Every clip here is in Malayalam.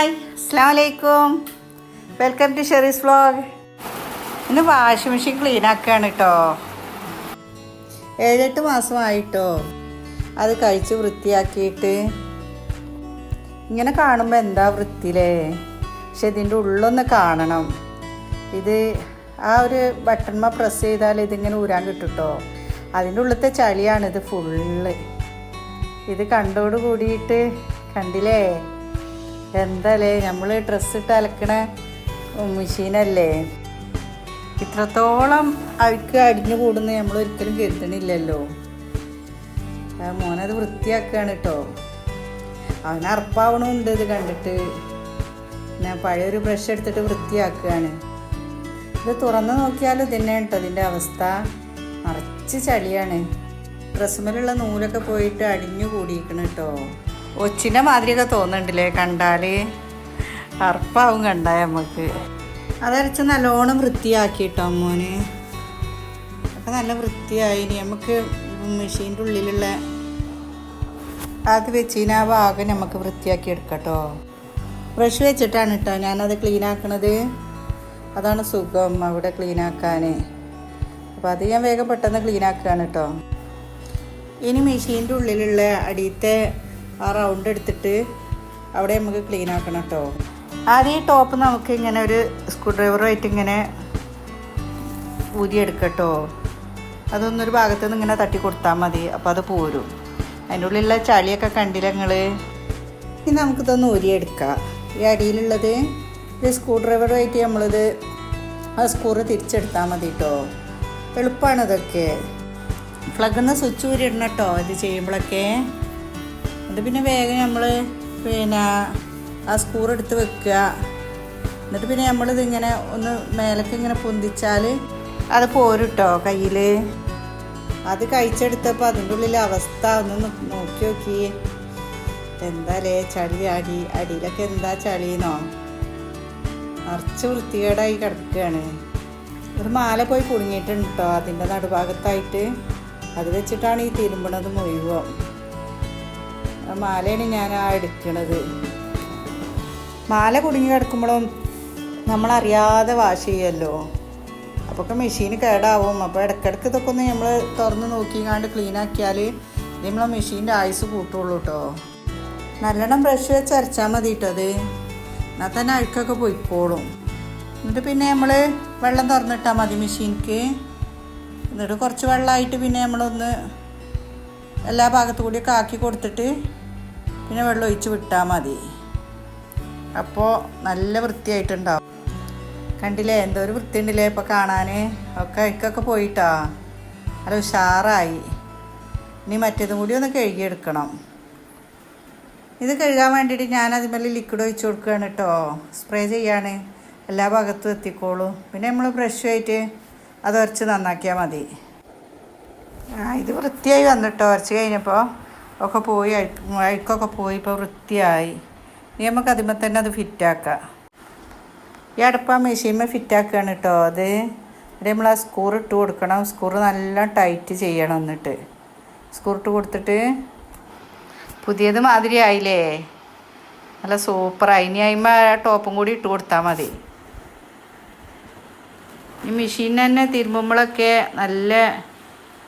ഹായ്. അസ്സാം വലൈക്കും വെൽക്കം ടു ഷെറീസ് വ്ളോഗ് ഇന്ന് വാഷിംഗ് മെഷീൻ ക്ലീൻ ആക്കുകയാണ് കേട്ടോ ഏഴെട്ട് മാസമായിട്ടോ. അത് കഴിച്ച് വൃത്തിയാക്കിയിട്ട് ഇങ്ങനെ കാണുമ്പോൾ എന്താ വൃത്തിയിലേ? പക്ഷെ ഇതിന്റെ ഉള്ളൊന്ന് കാണണം. ഇത് ആ ഒരു ബട്ടൺമ പ്രസ് ചെയ്താൽ ഇതിങ്ങനെ ഊരാൻ കിട്ടും കേട്ടോ അതിന്റെ ഉള്ളത്തെ ചളിയാണ് ഇത് ഫുള്ള് ഇത് കണ്ടോട് കൂടിയിട്ട് കണ്ടില്ലേ? എന്താലേ നമ്മൾ ഡ്രസ്സ് ഇട്ട് അലക്കണ മെഷീനല്ലേ? ഇത്രത്തോളം അഴുക്ക് അടിഞ്ഞു കൂടുന്ന നമ്മൾ ഒരിക്കലും കരുതണില്ലല്ലോ മോനത് വൃത്തിയാക്കുകയാണ് കേട്ടോ അവൻ അർപ്പാവണമുണ്ട് ഇത് കണ്ടിട്ട്. ഞാൻ പഴയൊരു ബ്രഷ് എടുത്തിട്ട് വൃത്തിയാക്കുകയാണ് ഇത് തുറന്നു നോക്കിയാലും ഇതന്നെ കേട്ടോ ഇതിന്റെ അവസ്ഥ. നിറച്ച് ചളിയാണ്. ഡ്രസ്സുമേലുള്ള നൂലൊക്കെ പോയിട്ട് അടിഞ്ഞു കൂടിയിരിക്കണം കേട്ടോ ഒച്ചിന്റെ മാതിരിയൊക്കെ തോന്നുന്നുണ്ടല്ലേ കണ്ടാൽ അർപ്പാവും കണ്ടാൽ നമുക്ക് അതരച്ച് നല്ലോണം വൃത്തിയാക്കിയിട്ടോ മോന്. അപ്പം നല്ല വൃത്തിയായി. ഇനി നമുക്ക് മെഷീന്റെ ഉള്ളിലുള്ള അത് വെച്ചിന് ആ ഭാഗം നമുക്ക് വൃത്തിയാക്കി എടുക്കട്ടോ. കേട്ടോ ബ്രഷ് വെച്ചിട്ടാണ് കേട്ടോ ഞാനത് ക്ലീൻ ആക്കണത് അതാണ് സുഖം അവിടെ ക്ലീൻ ആക്കാൻ അപ്പോൾ അത് ഞാൻ വേഗം പെട്ടെന്ന് ക്ലീൻ ആക്കുകയാണ് കേട്ടോ ഇനി മെഷീന്റെ ഉള്ളിലുള്ള അടിയത്തെ ആ റൗണ്ട് എടുത്തിട്ട് അവിടെ നമുക്ക് ക്ലീൻ ആക്കണം കേട്ടോ. ആദ്യം ഈ ടോപ്പ് നമുക്ക് ഇങ്ങനെ ഒരു സ്ക്രൂ ഡ്രൈവറുമായിട്ട് ഇങ്ങനെ ഊരിയെടുക്കട്ടോ അതൊന്നൊരു ഭാഗത്ത് നിന്ന് ഇങ്ങനെ തട്ടി കൊടുത്താൽ മതി അപ്പോൾ അത് പോരും. അതിന്റെ ഉള്ളിലുള്ള ചളിയൊക്കെ കണ്ടില്ല നിങ്ങൾ ഇനി നമുക്കിതൊന്ന് ഊരിയെടുക്കാം ഈ അടിയിലുള്ളത് ഒരു സ്ക്രൂ ഡ്രൈവറുമായിട്ട് നമ്മളിത് ആ സ്ക്രൂ തിരിച്ചെടുത്താൽ മതി കേട്ടോ. എളുപ്പമാണ് ഇതൊക്കെ. പ്ലഗിൽ നിന്ന് സ്വിച്ച് ഊരിയിടണം കേട്ടോ ഇത് ചെയ്യുമ്പോഴൊക്കെ. എന്നിട്ട് പിന്നെ വേഗം നമ്മൾ പിന്നെ ആ സ്കൂർ എടുത്ത് വെക്കുക. എന്നിട്ട് പിന്നെ നമ്മളിത് ഇങ്ങനെ ഒന്ന് മേലേക്ക് ഇങ്ങനെ പൊന്തിച്ചാൽ അത് പോരുട്ടോ കയ്യിൽ അത് കഴിച്ചെടുത്തപ്പോൾ അതിന്റെ ഉള്ളിലെ അവസ്ഥ ഒന്ന് നോക്കി നോക്കി. എന്താലേ ചളി അടി അടിയിലൊക്കെ എന്താ ചളിന്നോ? നിറച്ച് വൃത്തികേടായി കിടക്കുകയാണ്. ഒരു മാല പോയി കുടുങ്ങിയിട്ടുണ്ട് കേട്ടോ അതിന്റെ നടുഭാഗത്തായിട്ട്. അത് വെച്ചിട്ടാണ് ഈ തിരുമ്പണത് മുഴുവൻ. ആ മാലയാണ് ഞാൻ ആ എടുക്കണത്. മാല കുടുങ്ങി കിടക്കുമ്പോഴും നമ്മളറിയാതെ വാഷ് ചെയ്യുമല്ലോ. അപ്പോൾ ഒക്കെ മെഷീൻ കേടാവും. അപ്പോൾ ഇടയ്ക്കിടയ്ക്ക് ഇതൊക്കെ ഒന്ന് നമ്മൾ തുറന്ന് നോക്കിക്കാണ്ട് ക്ലീൻ ആക്കിയാൽ ഇത് നമ്മളെ മെഷീന്റെ ആയുസ് കൂട്ടുള്ളൂ കേട്ടോ നല്ലോണം ബ്രഷ് വെച്ച് അരച്ചാൽ മതി കേട്ടോ അത്. എന്നാൽ തന്നെ അഴുക്കൊക്കെ പോയിക്കോളും. എന്നിട്ട് പിന്നെ നമ്മൾ വെള്ളം തുറന്നിട്ടാൽ മതി മെഷീൻക്ക് എന്നിട്ട് കുറച്ച് വെള്ളമായിട്ട് പിന്നെ നമ്മളൊന്ന് എല്ലാ ഭാഗത്തു കൂടിയൊക്കെ ആക്കി കൊടുത്തിട്ട് പിന്നെ വെള്ളം ഒഴിച്ച് വിട്ടാൽ മതി. അപ്പോൾ നല്ല വൃത്തിയായിട്ടുണ്ടാവും. കണ്ടില്ലേ? എന്തോ ഒരു വൃത്തി ഉണ്ടല്ലേ ഇപ്പോൾ കാണാൻ ഒക്കെ അഴുക്കൊക്കെ പോയിട്ടാ. നല്ല ഉഷാറായി. ഇനി മറ്റേതും കൂടി ഒന്ന് കഴുകിയെടുക്കണം. ഇത് കഴുകാൻ വേണ്ടിയിട്ട് ഞാൻ അതിന്മേൽ ലിക്വിഡ് ഒഴിച്ച് കൊടുക്കുകയാണ് കേട്ടോ. സ്പ്രേ ചെയ്യാണ്. എല്ലാ ഭാഗത്തും എത്തിക്കോളൂ. പിന്നെ നമ്മൾ ബ്രഷ് ആയിട്ട് അത് ഉരച്ച് നന്നാക്കിയാൽ മതി. ഇത് വൃത്തിയായി വന്നിട്ടോ ഉറച്ച് കഴിഞ്ഞപ്പോൾ ഒക്കെ പോയി അഴുക്ക് അഴുക്കൊക്കെ പോയി ഇപ്പോൾ വൃത്തിയായി. ഇനി നമുക്ക് അതിമേ തന്നെ അത് ഫിറ്റാക്കാം. ഈ അടുപ്പ മെഷീൻമേ ഫിറ്റാക്കുകയാണ് കേട്ടോ അത് ഇവിടെ നമ്മൾ ആ സ്കൂർ ഇട്ട് കൊടുക്കണം. സ്കൂർ നല്ല ടൈറ്റ് ചെയ്യണം എന്നിട്ട്. സ്കൂർ ഇട്ട് കൊടുത്തിട്ട് പുതിയത് മാതിരി ആയില്ലേ? നല്ല സൂപ്പറായി ഇനി അതിമ്മ ടോപ്പും കൂടി ഇട്ട് കൊടുത്താൽ മതി. ഈ മെഷീൻ തന്നെ തിരുമ്പുമ്പോഴൊക്കെ നല്ല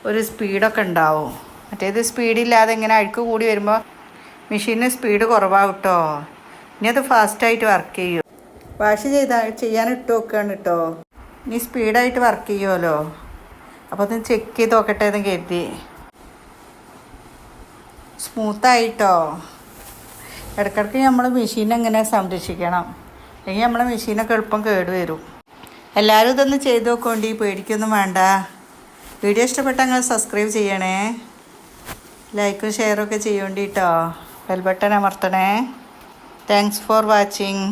ഒരു സ്പീഡൊക്കെ ഉണ്ടാവും. മറ്റേത് സ്പീഡില്ലാതെ ഇങ്ങനെ അഴുക്ക് കൂടി വരുമ്പോൾ മെഷീന് സ്പീഡ് കുറവാകും കേട്ടോ ഇനി അത് ഫാസ്റ്റായിട്ട് വർക്ക് ചെയ്യും. വാഷ് ചെയ്ത ചെയ്യാൻ ഇട്ട് നോക്കുകയാണ് കേട്ടോ ഇനി സ്പീഡായിട്ട് വർക്ക് ചെയ്യുമല്ലോ അപ്പോൾ അതൊന്ന് ചെക്ക് ചെയ്ത് നോക്കട്ടെ എന്ന് കരുതി. സ്മൂത്തായിട്ടോ. ഇടയ്ക്കിടയ്ക്ക് നമ്മൾ മെഷീൻ എങ്ങനെ സംരക്ഷിക്കണം? അല്ലെങ്കിൽ നമ്മളെ മെഷീനൊക്കെ എളുപ്പം കേടുവരും. എല്ലാവരും ഇതൊന്ന് ചെയ്ത് നോക്കോണ്ടി പേടിക്കൊന്നും വേണ്ട. വീഡിയോ ഇഷ്ടപ്പെട്ടാൽ നിങ്ങൾ സബ്സ്ക്രൈബ് ചെയ്യണേ. ലൈക്കും ഷെയറും ഒക്കെ കേട്ടോ bell button അമർത്തണേ. Thanks for watching